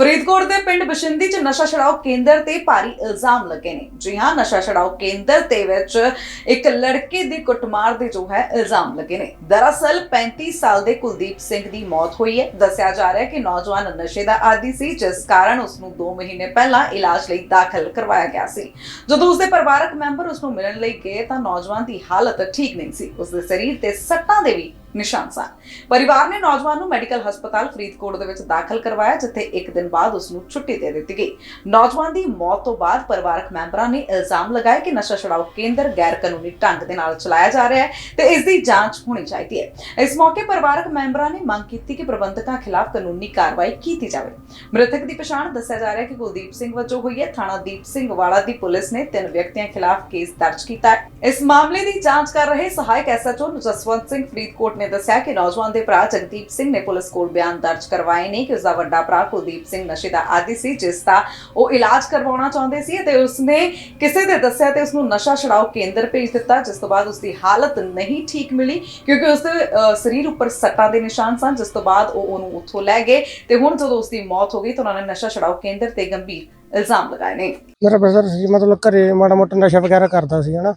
ਫਰੀਦਕੋਟ ਦੇ ਪਿੰਡ ਬਸ਼ਿੰਦੀ 'ਚ ਨਸ਼ਾ ਛਡਾਓ ਕੇਂਦਰ ਤੇ ਭਾਰੀ ਇਲਜ਼ਾਮ ਲੱਗੇ ਨੇ। ਜੀ ਹਾਂ, ਨਸ਼ਾ ਛਡਾਓ ਕੇਂਦਰ ਤੇ ਵਿੱਚ ਇੱਕ ਲੜਕੇ ਦੀ ਕੁੱਟਮਾਰ ਦੇ ਜੋ ਹੈ, ਇਲਜ਼ਾਮ ਲੱਗੇ ਨੇ। ਦਰਅਸਲ 35 ਸਾਲ ਦੇ ਕੁਲਦੀਪ ਸਿੰਘ ਦੀ ਮੌਤ ਹੋਈ ਹੈ। ਦੱਸਿਆ ਜਾ ਰਿਹਾ ਹੈ ਕਿ ਨੌਜਵਾਨ ਨਸ਼ੇ ਦਾ ਆਦੀ ਸੀ, ਜਿਸ ਕਾਰਨ ਉਸ ਨੂੰ 2 ਮਹੀਨੇ ਪਹਿਲਾਂ ਇਲਾਜ ਲਈ ਦਾਖਲ ਕਰਵਾਇਆ ਗਿਆ ਸੀ। ਜਦੋਂ ਉਸ ਦੇ ਪਰਿਵਾਰਕ ਮੈਂਬਰ ਉਸ ਨੂੰ ਮਿਲਣ ਲਈ ਗਏ ਤਾਂ ਨੌਜਵਾਨ ਦੀ ਹਾਲਤ ਠੀਕ ਨਹੀਂ ਸੀ। ਉਸ ਦੇ ਸਰੀਰ ਤੇ ਸੱਟਾਂ ਦੇ ਵੀ ਨਿਸ਼ਾਨ ਸਨ ਪਰਿਵਾਰ ਨੇ ਨੌਜਵਾਨ ਨੂੰ ਮੈਡੀਕਲ ਹਸਪਤਾਲ ਫਰੀਦਕੋਟ ਦੇ ਵਿੱਚ ਦਾਖਲ ਕਰਵਾਇਆ, ਜਿੱਥੇ ਇੱਕ ਦਿਨ ਬਾਅਦ ਉਸ ਨੂੰ ਛੁੱਟੀ ਦੇ ਦਿੱਤੀ ਗਈ। ਨੌਜਵਾਨ ਦੀ ਮੌਤ ਤੋਂ ਬਾਅਦ ਪਰਿਵਾਰਕ ਮੈਂਬਰਾਂ ਨੇ ਇਲਜ਼ਾਮ ਲਗਾਇਆ ਕਿ ਨਸ਼ਾ ਛੁਡਾਊ ਕੇਂਦਰ ਗੈਰ ਕਾਨੂੰਨੀ ਢੰਗ ਦੇ ਨਾਲ ਚਲਾਇਆ ਜਾ ਰਿਹਾ ਹੈ ਤੇ ਇਸ ਦੀ ਜਾਂਚ ਹੋਣੀ ਚਾਹੀਦੀ ਹੈ। ਇਸ ਮੌਕੇ ਪਰਿਵਾਰਕ ਮੈਂਬਰਾਂ ਨੇ ਮੰਗ ਕੀਤੀ ਕਿ ਪ੍ਰਬੰਧਕਾਂ ਖਿਲਾਫ ਕਾਨੂੰਨੀ ਕਾਰਵਾਈ ਕੀਤੀ ਜਾਵੇ। ਮ੍ਰਿਤਕ ਦੀ ਪਛਾਣ ਦੱਸਿਆ ਜਾ ਰਿਹਾ ਹੈ ਕਿ ਕੁਲਦੀਪ ਸਿੰਘ ਵਜੋਂ ਹੋਈ ਹੈ। ਥਾਣਾ ਦੀਪ ਸਿੰਘ ਵਾਲਾ ਦੀ ਪੁਲਿਸ ਨੇ ਤਿੰਨ ਵਿਅਕਤੀਆਂ ਖਿਲਾਫ ਕੇਸ ਦਰਜ ਕੀਤਾ ਹੈ। ਇਸ ਮਾਮਲੇ ਦੀ ਜਾਂਚ ਕਰ ਰਹੇ ਸਹਾਇਕ ਐਸਐਚਓ ਜਸਵੰਤ ਸਿੰਘ ਫਰੀਦਕੋਟ ਨੇ ਦੱਸਿਆ ਕਿ ਨੌਜਵਾਨ ਦੇ ਭਰਾ ਜਗਦੀਪ ਸਿੰਘ ਨੇ ਪੁਲਿਸ ਕੋਲ ਬਿਆਨ ਦਰਜ ਕਰਵਾਏ ਨੇ ਕਿ ਉਸ ਦਾ ਵੱਡਾ ਭਰਾ ਕੁਲਦੀਪ ਸਿੰਘ ਨਸ਼ੇ ਦਾ ਆਦੀ ਸੀ, ਜਿਸ ਦਾ ਉਹ ਇਲਾਜ ਕਰਵਾਉਣਾ ਚਾਹੁੰਦੇ ਸੀ ਤੇ ਉਸਨੇ ਕਿਸੇ ਦੇ ਦੱਸਿਆ ਤੇ ਉਸ ਨੂੰ ਨਸ਼ਾ ਛਡਾਓ ਕੇਂਦਰ ਭੇਜ ਦਿੱਤਾ, ਜਿਸ ਤੋਂ ਬਾਅਦ ਉਸ ਦੀ ਹਾਲਤ ਨਹੀਂ ਠੀਕ ਮਿਲੀ ਕਿਉਂਕਿ ਉਸ ਦੇ ਸਰੀਰ ਉੱਪਰ ਸੱਟਾਂ ਦੇ ਨਿਸ਼ਾਨ ਸਨ, ਜਿਸ ਤੋਂ ਬਾਅਦ ਉਹ ਉਹਨੂੰ ਉੱਥੋਂ ਲੈ ਗਏ ਤੇ ਹੁਣ ਜਦੋਂ ਉਸ ਦੀ ਮੌਤ ਹੋ ਗਈ ਤਾਂ ਉਹਨਾਂ ਨੇ ਨਸ਼ਾ ਛਡਾਓ ਕੇਂਦਰ ਤੇ ਗੰਭੀਰ ਇਲਜ਼ਾਮ ਲਗਾਏ ਨੇ। ਮੇਰਾ ਬ੍ਰਦਰ ਸੀ, ਮਤਲਬ ਘਰੇ ਮਾੜਾ ਮੋਟਾ ਨਸ਼ਾ ਵਗੈਰਾ ਕਰਦਾ ਸੀ, ਹਨਾ?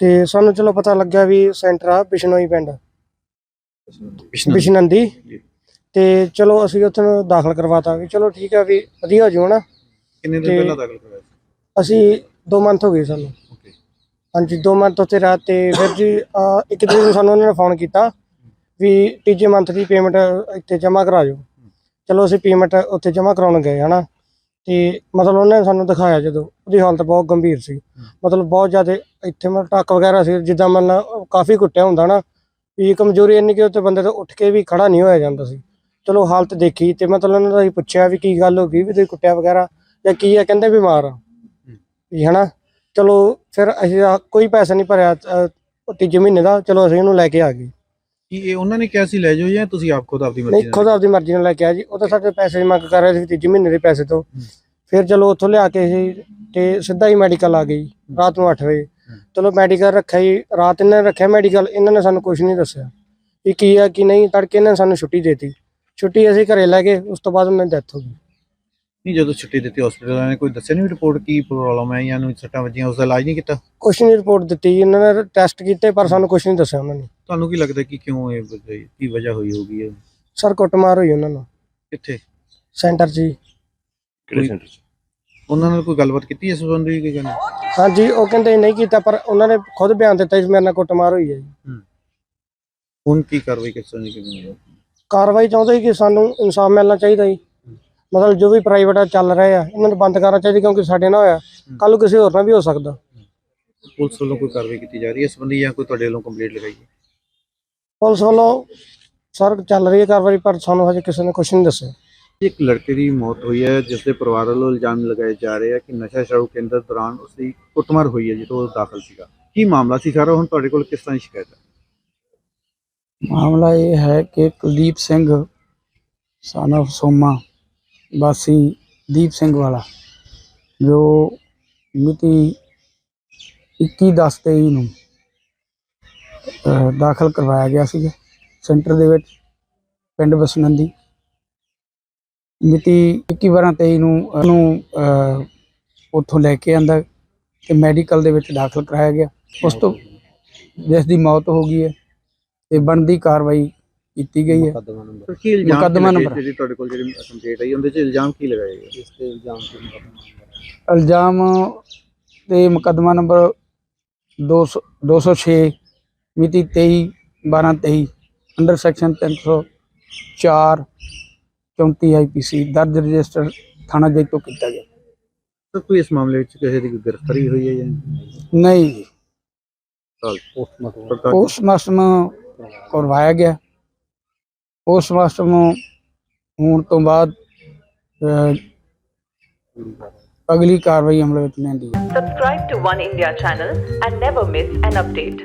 ਤੇ ਸਾਨੂੰ ਚਲੋ ਪਤਾ ਲੱਗਿਆ ਵੀ ਸੈਂਟਰ ਆ, ਬਿਸ਼ਨੋਈ ਪਿੰਡ। ਬਿਸ਼ਨੰਦੀ। ਤੇ ਚਲੋ ਅਸੀਂ ਉੱਥੇ ਨੂੰ ਦਾਖਲ ਕਰਵਾਤਾ ਵੀ ਚਲੋ ਠੀਕ ਆ ਵੀ ਵਧੀਆ ਹੋ ਜਾਊ ਨਾ। ਕਿੰਨੇ ਦਿਨ ਤੇ- ਪਹਿਲਾਂ ਦਾਖਲ ਕਰਵਾਇਆ ਸੀ? ਅਸੀਂ 2 ਮੰਥ ਹੋ ਗਏ ਸਾਨੂੰ। ਓਕੇ ਹਾਂਜੀ 2 ਮੰਥ ਉੱਥੇ ਰਾਤ ਤੇ ਫਿਰ ਜੀ ਅਹ, ਇੱਕ ਦਿਨ ਸਾਨੂੰ ਉਹਨਾਂ ਨੇ ਫੋਨ ਕੀਤਾ ਵੀ ਤੀਜੇ ਮੰਥ ਦੀ ਪੇਮੈਂਟ ਇੱਥੇ ਜਮ੍ਹਾਂ ਕਰਾ ਜਾਓ। ਚਲੋ ਅਸੀਂ ਪੇਮੈਂਟ ਉੱਥੇ ਜਮ੍ਹਾਂ ਕਰਾਉਣ ਗਏ ਹਨਾ। ਤੇ ਮਤਲਬ ਉਹਨੇ ਸਾਨੂੰ ਦਿਖਾਇਆ ਜਦੋਂ ਉਹਦੀ ਹਾਲਤ ਬਹੁਤ ਗੰਭੀਰ ਸੀ। ਮਤਲਬ ਬਹੁਤ ਜ਼ਿਆਦਾ ਇੱਥੇ ਮਤਲਬ ਟੱਕ ਵਗੈਰਾ ਸੀ ਜਿੱਦਾਂ ਮਤਲਬ ਕਾਫੀ ਕੁੱਟਿਆ ਹੁੰਦਾ ਨਾ। ਵੀ ਕਮਜ਼ੋਰੀ ਇੰਨੀ ਕਿ ਉੱਤੇ ਬੰਦੇ ਤੋਂ ਉੱਠ ਕੇ ਵੀ ਖੜਾ ਨਹੀਂ ਹੋਇਆ ਜਾਂਦਾ ਸੀ। ਚਲੋ ਹਾਲਤ ਦੇਖੀ ਤੇ ਮਤਲਬ ਉਹਨਾਂ ਦਾ ਅਸੀਂ ਪੁੱਛਿਆ ਵੀ ਕੀ ਗੱਲ ਹੋ ਗਈ ਵੀ ਤੁਸੀਂ ਕੁੱਟਿਆ ਵਗੈਰਾ ਜਾਂ ਕੀ ਹੈ ਕਹਿੰਦੇ ਬਿਮਾਰ ਆ। ਵੀ ਹਨਾ ਚਲੋ ਫਿਰ ਅਸੀਂ ਆ- ਕੋਈ ਪੈਸਾ ਨਹੀਂ ਭਰਿਆ ਅ, ਤੀਜੇ ਮਹੀਨੇ ਦਾ ਚਲੋ ਅਸੀਂ ਉਹਨੂੰ ਲੈ ਕੇ ਆ ਗਏ। ਕੀ ਇਹ ਉਹਨਾਂ ਨੇ ਕਿਹਾ ਸੀ ਲੈ ਜਾਓ ਜਾਂ ਤੁਸੀਂ ਆਪ ਖੁਦ ਆਪਦੀ ਮਰਜ਼ੀ ਨਹੀਂ ਖੁਦ ਆਪਦੀ ਮਰਜ਼ੀ ਨਾਲ ਲੈ ਕੇ ਆ ਜੀ ਉਹ ਤਾਂ ਸਾਡੇ ਪੈਸੇ ਦੀ ਮੰਗ ਕਰ ਰਹੇ ਸੀ ਤੀਜੇ ਮਹੀਨੇ ਦੇ ਪੈਸੇ ਤੋਂ। ਹੂੰ। ਫਿਰ ਚਲੋ ਉੱਥੋਂ ਲਿਆ ਕੇ ਅਸੀਂ ਤੇ ਸਿੱਧਾ ਹੀ ਮੈਡੀਕਲ ਆ ਗਈ ਰਾਤ ਨੂੰ 8 ਵਜੇ। ਚਲੋ ਮੈਡੀਕਲ ਰੱਖਿਆ ਜੀ ਰਾਤ ਇਹਨਾਂ ਨੇ ਰੱਖਿਆ ਮੈਡੀਕਲ ਇਹਨਾਂ ਨੇ ਸਾਨੂੰ ਕੁਝ ਨਹੀਂ ਦੱਸਿਆ ਵੀ ਕੀ ਆ ਕੀ ਨਹੀਂ ਤੜਕੇ ਇਹਨਾਂ ਨੇ ਸਾਨੂੰ ਛੁੱਟੀ ਦੇਤੀ। ਛੁੱਟੀ ਅਸੀਂ ਘਰੇ ਲੈ ਗਏ ਉਸ ਤੋਂ ਬਾਅਦ ਉਹਨਾਂ ਦੀ ਡੈਥ ਹੋ ਗਈ। ਨਹੀਂ ਜਦੋਂ ਛੁੱਟੀ ਦਿੱਤੀ ਹਸਪੀਟਲ ਵਾਲਿਆਂ ਨੇ ਕੋਈ ਦੱਸਿਆ ਨਹੀਂ ਰਿਪੋਰਟ ਕੀ ਪ੍ਰੋਬਲਮ ਹੈ ਜਾਂ ਨੂੰ ਸੱਟਾਂ ਵੱਜੀਆਂ ਉਸ ਦਾ ਇਲਾਜ ਨਹੀਂ ਕੀਤਾ? ਕੁਛ ਨਹੀਂ ਰਿਪੋਰਟ ਦਿੱਤੀ ਇਹਨਾਂ ਨੇ ਟੈਸਟ ਕੀਤੇ ਪਰ ਸਾਨੂੰ ਕੁਝ ਨਹੀਂ ਦੱਸਿਆ ਉਹਨਾਂ ਨੇ। ਤੁਹਾਨੂੰ ਕੀ ਲੱਗਦਾ ਕਿ ਕਿਉਂ ਇਹ ਵਜ੍ਹਾ- ਕੀ ਵਜ੍ਹਾ ਹੋਈ ਹੋਗੀ ਇਹ? ਸਰ ਕੁੱਟਮਾਰ ਹੋਈ ਉਹਨਾਂ ਨਾਲ ਕਿੱਥੇ? ਸੈਂਟਰ 'ਚ ਜੀ। ਕਿਹੜੇ ਸੈਂਟਰ 'ਚ? ਉਹਨਾਂ ਨਾਲ ਕੋਈ ਗੱਲਬਾਤ ਕੀਤੀ ਇਸ ਸੰਬੰਧੀ ਕੋਈ ਗੱਲ ਹਾਂਜੀ ਉਹ ਕਹਿੰਦੇ ਨਹੀਂ ਕੀਤਾ ਪਰ ਉਹਨਾਂ ਨੇ ਖੁਦ ਬਿਆਨ ਦਿੱਤਾ ਸੀ ਮੇਰੇ ਨਾਲ ਕੁੱਟਮਾਰ ਹੋਈ ਹੈ ਜੀ। ਹੁਣ ਕੀ ਕਾਰਵਾਈ ਕਿਸ ਤਰ੍ਹਾਂ ਦੀ ਕਰਨੀ ਹੈ? ਕਾਰਵਾਈ ਚਾਹੁੰਦੇ ਕਿ ਸਾਨੂੰ ਇਨਸਾਫ ਮਿਲਣਾ ਚਾਹੀਦਾ ਜੀ। ਮਤਲਬ ਜੋ ਵੀ ਪ੍ਰਾਈਵੇਟ ਚੱਲ ਰਹੇ ਆ ਇਹਨਾਂ ਨੂੰ ਬੰਦ ਕਰਨਾ ਚਾਹੀਦਾ ਕਿਉਂਕਿ ਸਾਡੇ ਨਾਲ ਹੋਇਆ। ਕੱਲ ਨੂੰ ਕਿਸੇ ਹੋਰ ਨਾਲ ਵੀ ਹੋ ਸਕਦਾ। ਪੁਲਿਸ ਵੱਲੋਂ ਕੋਈ ਕਾਰਵਾਈ ਕੀਤੀ ਜਾ ਰਹੀ ਹੈ ਇਸ ਸੰਬੰਧੀ ਜਾਂ ਕੋਈ ਤੁਹਾਡੇ ਵੱਲੋਂ ਕੰਪਲੀਟ ਲਗਾਈ ਹੈ? ਪੁਲਿਸ ਵੱਲੋਂ ਸਰ ਚੱਲ ਰਹੀ ਹੈ ਕਾਰਵਾਈ ਪਰ ਸਾਨੂੰ ਹਜੇ ਕਿਸੇ ਨੇ ਕੁਝ ਨਹੀਂ ਦੱਸਿਆ। ਇੱਕ ਲੜਕੇ ਦੀ ਮੌਤ ਹੋਈ ਹੈ, ਜਿਸ ਦੇ ਪਰਿਵਾਰ ਵੱਲੋਂ ਇਲਜ਼ਾਮ ਲਗਾਏ ਜਾ ਰਹੇ ਆ ਕਿ ਨਸ਼ਾ ਛਾੜੂ ਕੇਂਦਰ ਦੌਰਾਨ ਉਸ ਦੀ ਕੁੱਟਮਾਰ ਹੋਈ ਹੈ ਜਦੋਂ ਉਹ ਦਾਖਲ ਸੀਗਾ। ਕੀ ਮਾਮਲਾ ਸੀ ਸਾਰਾ? ਹੁਣ ਤੁਹਾਡੇ ਕੋਲ ਕਿਸ ਤਰ੍ਹਾਂ ਦੀ ਸ਼ਿਕਾਇਤ ਹੈ? ਮਾਮਲਾ ਇਹ ਹੈ ਕਿ ਕੁਲਦੀਪ ਸਿੰਘ ਸਨ of ਸੋਮਾ, ਵਾਸੀ ਦੀਪ ਸਿੰਘ ਵਾਲਾ, ਜੋ ਮਿਤੀ 21 ਦਸ 23 ਨੂੰ ਦਾਖਲ ਕਰਵਾਇਆ ਗਿਆ ਸੀ ਸੈਂਟਰ ਦੇ ਵਿੱਚ, ਪਿੰਡ ਬਸਨੰਦੀ। ਮਿਤੀ 21 ਬਾਰਾਂ 23 ਨੂੰ ਉਹਨੂੰ ਉੱਥੋਂ ਲੈ ਕੇ ਆਂਦਾ ਤੇ ਮੈਡੀਕਲ ਦੇ ਵਿੱਚ ਦਾਖਲ ਕਰਾਇਆ ਗਿਆ। ਉਸ ਤੋਂ ਜਿਸ ਦੀ ਮੌਤ ਹੋ ਗਈ ਹੈ ਤੇ ਬਣਦੀ ਕਾਰਵਾਈ ਕੀਤੀ ਗਈ ਹੈ। ਕੀ ਇਲਜ਼ਾਮ ਮੁਕੱਦਮਾ ਨੰਬਰ। ਜਿਹੜੀ ਤੁਹਾਡੇ ਕੋਲ ਜਿਹੜੀ ਕੰਪਲੀਟ ਆਈ ਉਹਦੇ ਚ ਇਲਜ਼ਾਮ ਕੀ ਲਗਾਏ ਗਏ? ਇਸ ਤੇ ਇਲਜ਼ਾਮ ਇਲਜ਼ਾਮ ਤੇ ਮੁਕੱਦਮਾ ਨੰਬਰ 200 206 ਮਿਤੀ 23 12 23 ਅੰਡਰ ਸੈਕਸ਼ਨ 304 34 ਆਈਪੀਸੀ ਦਰਜ ਰਜਿਸਟਰ ਥਾਣਾ ਜੈਤੋ ਕੀਤਾ ਗਿਆ। ਸਰ ਕੋਈ ਇਸ ਮਾਮਲੇ ਵਿੱਚ ਕਿਸੇ ਦੀ ਕੋਈ ਗ੍ਰਿਫਤਾਰੀ ਹੋਈ ਹੈ ਜਾਂ ਨਹੀਂ ਸਾਲ ਪੋਸਟਮਾਰਟਮ ਪੋਸਟਮਾਸਟਰ ਕਰਵਾਇਆ ਗਿਆ। ਪੋਸਟਮਾਸਟਰ ਹੋਣ ਤੋਂ ਬਾਅਦ ਅਗਲੀ ਕਾਰਵਾਈ ਅਮਲ ਵਿੱਚ ਲੈਂਦੀ ਹੈ Subscribe to One India channel and never miss an update.